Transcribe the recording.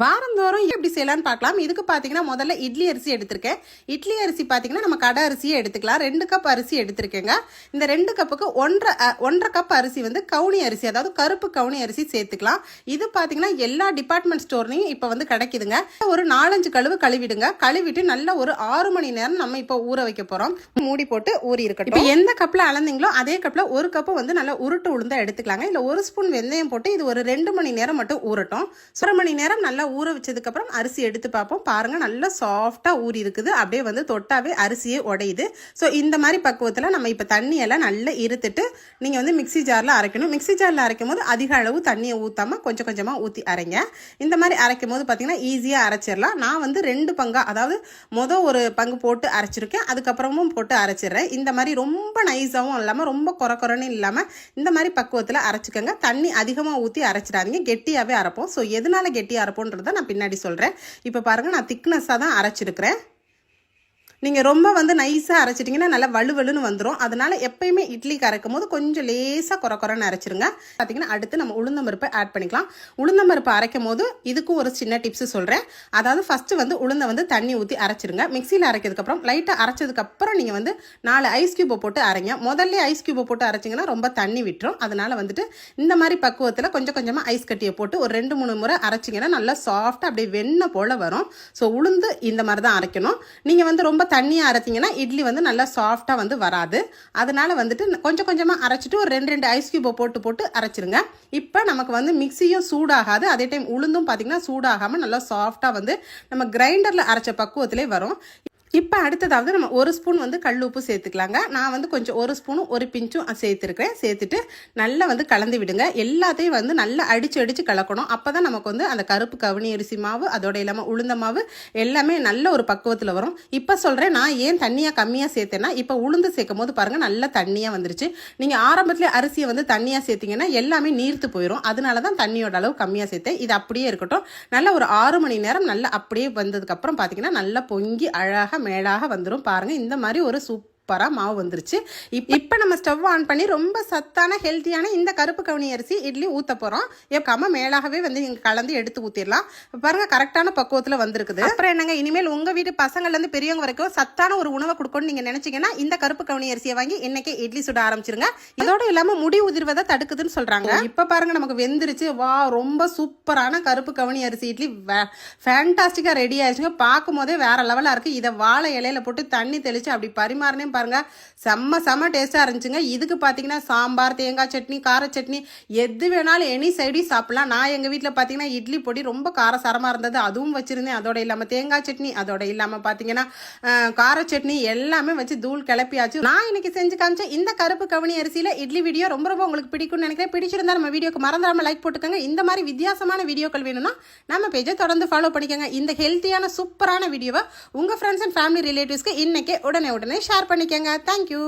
வாரந்தோறும் எப்படி செய்யலாம்னு பார்க்கலாம். இதுக்கு பார்த்தீங்கன்னா முதல்ல இட்லி அரிசி எடுத்திருக்கேன். இட்லி அரிசி பார்த்தீங்கன்னா நம்ம கடை அரிசியே எடுத்துக்கலாம். ரெண்டு கப் அரிசி எடுத்திருக்கேங்க. இந்த ரெண்டு கப்புக்கு ஒன்றரை ஒன்றரை கப் அரிசி வந்து கவுனி அரிசி அதாவது கருப்பு கவுனி அரிசி சேர்த்துக்கலாம். இது பார்த்தீங்கன்னா எல்லா டிபார்ட்மெண்ட் ஸ்டோர்லையும் இப்போ வந்து கிடைக்குதுங்க. ஒரு நாலஞ்சு கழுவு கழுவிடுங்க. கழுவிட்டு நல்ல ஒரு ஆறு மணி நேரம் நம்ம இப்போ ஊற வைக்க போகிறோம் மூடி போட்டு ஊறி இருக்கட்டும். இப்போ எந்த கப்பில் அளந்தீங்களோ அதே கப்பில் ஒரு கப்பு வந்து நல்லா உருட்டு உளுந்தா எடுத்துக்கலாங்க. இல்லை ஒரு ஸ்பூன் வெந்தயம் போட்டு இது ஒரு ரெண்டு மணி நேரம் மட்டும் ஊறட்டும். ஒரு மணி நேரம் நல்லா ஊற வச்சதுக்கப்புறம் அரிசி எடுத்து பார்ப்போம். பாருங்கள் நல்லா சாஃப்டாக ஊறி இருக்குது. அப்படியே வந்து தொட்டாவே அரிசியே உடையுது. ஸோ இந்த மாதிரி பக்குவத்தில் நம்ம இப்போ தண்ணியெல்லாம் நல்லா இருத்துட்டு நீங்கள் வந்து மிக்ஸி ஜாரில் அரைக்கணும். மிக்ஸி ஜாரில் அரைக்கும் போது அதிக அளவு தண்ணியை ஊற்றாமல் கொஞ்சம் கொஞ்சமாக ஊற்றி அரைங்க. இந்த மாதிரி அரைக்கும் போது பார்த்திங்கன்னா ஈஸியாக அரைச்சிடலாம். நான் வந்து ரெண்டு பங்கா அதாவது மொதல் ஒரு பங்கு போட்டு அரைச்சிருக்கேன். அதுக்கப்புறமும் போட்டு அரைச்சிடுறேன். இந்த மாதிரி ரொம்ப நைஸாகவும் இல்லாமல் ரொம்ப குறை குறைன்னு இல்லாமல் இந்த மாதிரி பக்குவத்தில் அரைச்சிக்கோங்க. தண்ணி அதிகமாக ஊற்றி அரைச்சிடாதீங்க. கெட்டியாகவே அரைப்போம். ஸோ எதனால் கெட்டியாக நான் பின்னாடி சொல்கிறேன் இப்போ பாருங்கள் நான் திக்னஸாக தான் அரைச்சிருக்கிறேன். நீங்கள் ரொம்ப வந்து நைஸாக அரைச்சிட்டிங்கன்னா நல்லா வலுவலுன்னு வந்துடும் அதனால் எப்பயுமே இட்லிக்கு அரைக்கும் போது கொஞ்சம் லேசாக குறை குறைன்னு அரைச்சிருங்க. பார்த்தீங்கன்னா அடுத்து நம்ம உளுந்தம்பருப்பை ஆட் பண்ணிக்கலாம். உளுந்தம்பருப்பு அரைக்கும் போது இதுக்கும் ஒரு சின்ன டிப்ஸ் சொல்கிறேன் அதாவது ஃபஸ்ட்டு வந்து உளுந்தை வந்து தண்ணி ஊற்றி அரைச்சிருங்க. மிக்சியில் அரைக்கிறதுக்கப்புறம் லைட்டாக அரைச்சதுக்கப்புறம் நீங்கள் வந்து நாலு ஐஸ் கியூபை போட்டு அரைங்க. முதல்ல ஐஸ் கியூபை போட்டு அரைச்சிங்கன்னா ரொம்ப தண்ணி விட்டுரும். அதனால் வந்துட்டு இந்த மாதிரி பக்குவத்தில் கொஞ்சம் கொஞ்சமாக ஐஸ் கட்டியை போட்டு ஒரு ரெண்டு மூணு முறை அரைச்சிங்கன்னா நல்லா சாஃப்டாக அப்படியே வெண்ணெய் போல் வரும். ஸோ உளுந்து இந்த மாதிரி தான் அரைக்கணும். நீங்கள் வந்து ரொம்ப தண்ணியாக அரைச்சிங்கன்னா இட்லி வந்து நல்லா சாஃப்டாக வந்து வராது. அதனால் வந்துட்டு கொஞ்சம் கொஞ்சமாக அரைச்சிட்டு ஒரு ரெண்டு ரெண்டு ஐஸ் கியூபை போட்டு போட்டு அரைச்சிருங்க. இப்போ நமக்கு வந்து மிக்சியும் சூடாகாது. அதே டைம் உளுந்தும் பார்த்தீங்கன்னா சூடாகாமல் நல்லா சாஃப்டாக வந்து நம்ம கிரைண்டரில் அரைச்ச பக்குவத்திலே வரும். இப்போ அடுத்ததாவது நம்ம ஒரு ஸ்பூன் வந்து கல் உப்பு சேர்த்துக்கலாங்க. நான் வந்து கொஞ்சம் ஒரு ஸ்பூனும் ஒரு பிஞ்சும் சேர்த்துருக்கேன் சேர்த்துட்டு நல்லா வந்து கலந்து விடுங்க. எல்லாத்தையும் வந்து நல்லா அடித்து அடித்து கலக்கணும். அப்போ தான் நமக்கு வந்து அந்த கருப்பு கவுனி அரிசி மாவு அதோட இல்லாமல் உளுந்த மாவு எல்லாமே நல்ல ஒரு பக்குவத்தில் வரும். இப்போ சொல்கிறேன் நான் ஏன் தண்ணியாக கம்மியாக சேர்த்தேன்னா இப்போ உளுந்து சேர்க்கும் போது பாருங்கள் நல்லா தண்ணியாக வந்துருச்சு. நீங்கள் ஆரம்பத்தில் அரிசியை வந்து தண்ணியாக சேர்த்திங்கன்னா எல்லாமே நீர்த்து போயிடும் அதனால தான் தண்ணியோட அளவு கம்மியாக சேர்த்தேன். இது அப்படியே இருக்கட்டும். நல்லா ஒரு ஆறு மணி நேரம் நல்லா அப்படியே வந்ததுக்கப்புறம் பார்த்தீங்கன்னா நல்லா பொங்கி அழகாக மேடாக வந்துடும் பாருங்கள் இந்த மாதிரி ஒரு சூப்பர் சூப்பராக மாவு வந்துருச்சு. இப் இப்போ நம்ம ஸ்டவ் ஆன் பண்ணி ரொம்ப சத்தான ஹெல்த்தியான இந்த கருப்பு கவுனி அரிசி இட்லி ஊற்ற போகிறோம் எப்பக்காம மேலாகவே வந்து நீங்கள் கலந்து எடுத்து ஊற்றிடலாம் பாருங்க கரெக்டான பக்குவத்தில் வந்திருக்குது. அப்புறம் என்னங்க இனிமேல் உங்கள் வீட்டு பசங்கள்லேருந்து பெரியவங்க வரைக்கும் சத்தான ஒரு உணவை கொடுக்கணும்னு நீங்கள் நினச்சிங்கன்னா இந்த கருப்பு கவுனி அரிசியை வாங்கி இன்றைக்கி இட்லி சுட ஆரம்பிச்சிருங்க. இதோட இல்லாமல் முடி உதிர்வதை தடுக்குதுன்னு சொல்கிறாங்க இப்போ பாருங்க நமக்கு வெந்துருச்சு. வா ரொம்ப சூப்பரான கருப்பு கவுனி அரிசி இட்லி ஃபேண்டாஸ்டிக்காக ரெடி ஆயிடுச்சுங்க. பார்க்கும் போதே வேற லெவலாக இருக்குது இதை வாழை இலையில போட்டு தண்ணி தெளித்து அப்படி பரிமாறினே பாருங்க. செம்ம செம்ம டேஸ்ட்டாக இருந்துச்சுங்க. இதுக்கு பார்த்தீங்கன்னா சாம்பார் தேங்காய் சட்னி கார சட்னி எது வேணாலும் எனி சைடி சாப்பிடலாம். நான் எங்கள் வீட்டில் பார்த்தீங்கன்னா இட்லி பொடி ரொம்ப காரசாரமாக இருந்தது. அதுவும் வச்சுருந்தேன். அதோட இல்லாமல் தேங்காய் சட்னி அதோட இல்லாமல் பார்த்தீங்கன்னா கார சட்னி எல்லாமே வச்சு தூள் கிளப்பியாச்சு. நான் இன்னைக்கு செஞ்சு காமிச்சேன் இந்த கருப்பு கவனி அரிசியில் இட்லி வீடியோ ரொம்ப ரொம்ப உங்களுக்கு பிடிக்கும்னு நினைக்கிறேன். பிடிச்சிருந்தா நம்ம வீடியோக்கு மறந்துடாமல் லைக் போட்டுக்கோங்க. இந்த மாதிரி வித்தியாசமான வீடியோக்கள் வேணும்னா நம்ம பேஜை தொடர்ந்து ஃபாலோ பண்ணிக்கோங்க. இந்த ஹெல்த்தியான சூப்பரான வீடியோவை உங்கள் ஃப்ரெண்ட்ஸ் அண்ட் ஃபேமிலி ரிலேட்டிவ்ஸ்க்கு இன்னைக்கே உடனே உடனே ஷேர் பண்ணிக்கோங்க. தேங்க்யூ